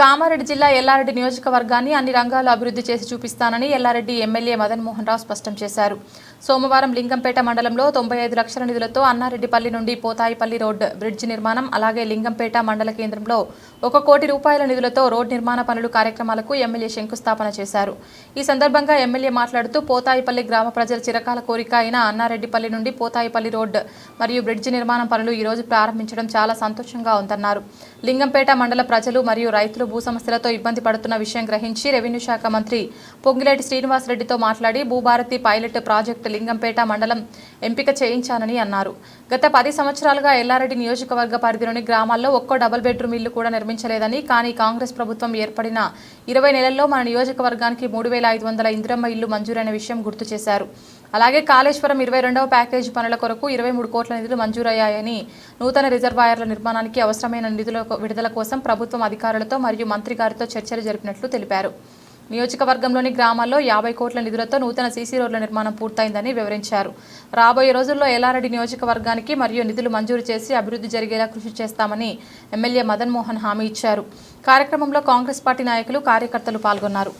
కామారెడ్డి జిల్లా ఎల్లారెడ్డి నియోజకవర్గాన్ని అన్ని రంగాల్లో అభివృద్ధి చేసి చూపిస్తానని ఎల్లారెడ్డి ఎమ్మెల్యే మదన్ మోహన్ రావు స్పష్టం చేశారు. సోమవారం లింగంపేట మండలంలో తొంభై ఐదు లక్షల నిధులతో అన్నారెడ్డిపల్లి నుండి పోతాయిపల్లి రోడ్ బ్రిడ్జి నిర్మాణం అలాగే లింగంపేట మండల కేంద్రంలో ఒక కోటి రూపాయల నిధులతో రోడ్ నిర్మాణ పనులు కార్యక్రమాలకు ఎమ్మెల్యే శంకుస్థాపన చేశారు. ఈ సందర్భంగా ఎమ్మెల్యే మాట్లాడుతూ పోతాయిపల్లి గ్రామ ప్రజల చిరకాల కోరిక అయిన అన్నారెడ్డిపల్లి నుండి పోతాయిపల్లి రోడ్ మరియు బ్రిడ్జి నిర్మాణం పనులు ఈ రోజు ప్రారంభించడం చాలా సంతోషంగా ఉందన్నారు. లింగంపేట మండల ప్రజలు మరియు రైతులు రైతులు భూ సమస్యలతో ఇబ్బంది పడుతున్న విషయం గ్రహించి రెవెన్యూ శాఖ మంత్రి పొంగిలేటి శ్రీనివాసరెడ్డితో మాట్లాడి భూభారతి పైలట్ ప్రాజెక్టు లింగంపేట మండలం ఎంపిక చేయించానని అన్నారు. గత పది సంవత్సరాలుగా ఎల్లారెడ్డి నియోజకవర్గ పరిధిలోని గ్రామాల్లో ఒక్కో డబుల్ బెడ్రూమ్ ఇల్లు కూడా నిర్మించలేదని కానీ కాంగ్రెస్ ప్రభుత్వం ఏర్పడిన ఇరవై నెలల్లో మన నియోజకవర్గానికి మూడు వేల ఐదు వందల ఇందిరమ్మ ఇల్లు మంజూరైన విషయం గుర్తు చేశారు. అలాగే కాళేశ్వరం ఇరవై రెండవ ప్యాకేజీ పనుల కొరకు ఇరవై మూడు కోట్ల నిధులు మంజూరయ్యాయని నూతన రిజర్వాయర్ల నిర్మాణానికి అవసరమైన నిధుల విడుదల కోసం ప్రభుత్వం అధికారులతో మరియు మంత్రి గారితో చర్చలు జరిపినట్లు తెలిపారు. నియోజకవర్గంలోని గ్రామాల్లో యాభై కోట్ల నిధులతో నూతన సీసీ రోడ్ల నిర్మాణం పూర్తయిందని వివరించారు. రాబోయే రోజుల్లో ఎల్లారెడ్డి నియోజకవర్గానికి మరియు నిధులు మంజూరు చేసి అభివృద్ధి జరిగేలా కృషి చేస్తామని ఎమ్మెల్యే మదన్ మోహన్ హామీ ఇచ్చారు. కార్యక్రమంలో కాంగ్రెస్ పార్టీ నాయకులు కార్యకర్తలు పాల్గొన్నారు.